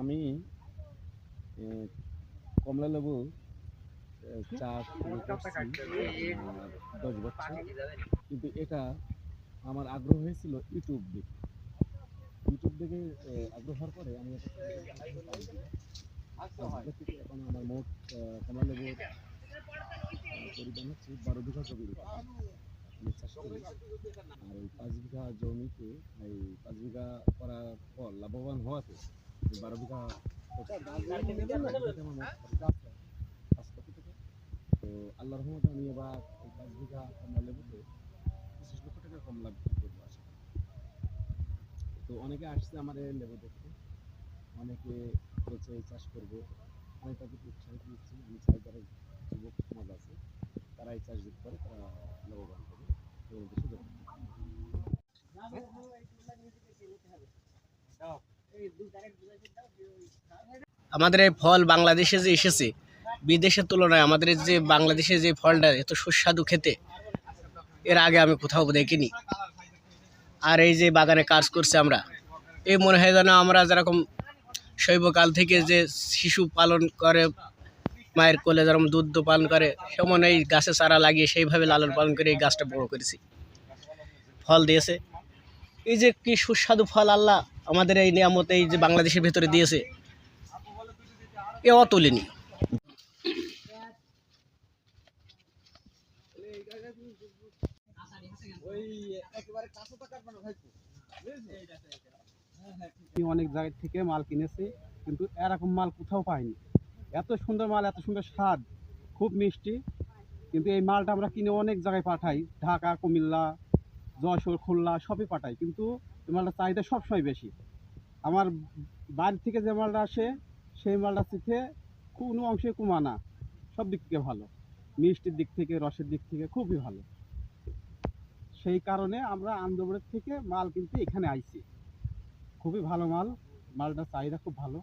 আমি কমলা লেবু চাষ দশ বছর। কিন্তু এটা আমার আগ্রহ হয়েছিল ইউটিউব দেখে। ইউটিউব দেখে আগ্রহ হওয়ার পরে আমি থেকে এখন আমার মোট কমলা লেবুর পরিমাণ হচ্ছে বারো বিঘা জমির আমি চাষ করি। আর এই পাঁচ বিঘা জমিতে এই পাঁচ বিঘা করার পর লাভবান হওয়াতে বারো বিঘা। তো আল্লাহ রহমতে আমি এবার পাঁচ বিঘা কমলা লেবুতে পঁচিশ লক্ষ টাকা কমলা বিক্রি করব আশা তো অনেকে আসছে আমার লেবু দেখতে অনেকে বলছে এই চাষ করব আমি তাদেরকে উৎসাহিত দিচ্ছি আমি চাই যারা যুবক সমাজ আছে তারা এই চাষ করে তারা লাভবান হবে আমাদের এই ফল বাংলাদেশে যে এসেছে, বিদেশের তুলনায় আমাদের যে বাংলাদেশে যে ফলটা এত সুস্বাদু খেতে, এর আগে আমি কোথাও দেখিনি। আর এই যে বাগানে কাজ করছে আমরা, এই মনে হয় যেন আমরা যেরকম শৈবকাল থেকে যে শিশু পালন করে, মায়ের কোলে যেরকম দুধ পালন করে, সেমন এই গাছে চারা লাগিয়ে সেইভাবে লালন পালন করে এই গাছটা বড় করেছি। ফল দিয়েছে। এই যে কি সুস্বাদু ফল, আল্লাহ! আমাদের এই নিয়ামত এই যে বাংলাদেশের ভেতরে দিয়েছে, এ অতুলনীয়। আমি অনেক জায়গা থেকে মাল কিনেছি, কিন্তু এরকম মাল কোথাও পাইনি এত সুন্দর মাল, এত সুন্দর স্বাদ, খুব মিষ্টি, কিন্তু এই মালটা আমরা কিনে অনেক জায়গায় পাঠাই। ঢাকা, কুমিল্লা, যশোর, খুলনা, সবই পাঠাই। কিন্তু মালটার চাহিদা সবসময় বেশি। আমার বাড়ি থেকে যে মালটা আসে, সেই মালটা থেকে কোনো অংশে কমানা সব দিক থেকে ভালো। মিষ্টির দিক থেকে, রসের দিক থেকে খুবই ভালো। সেই কারণে আমরা আন্দোলনের থেকে মাল কিনতে এখানে আইছি। খুবই ভালো মাল। মালটার চাহিদা খুব ভালো।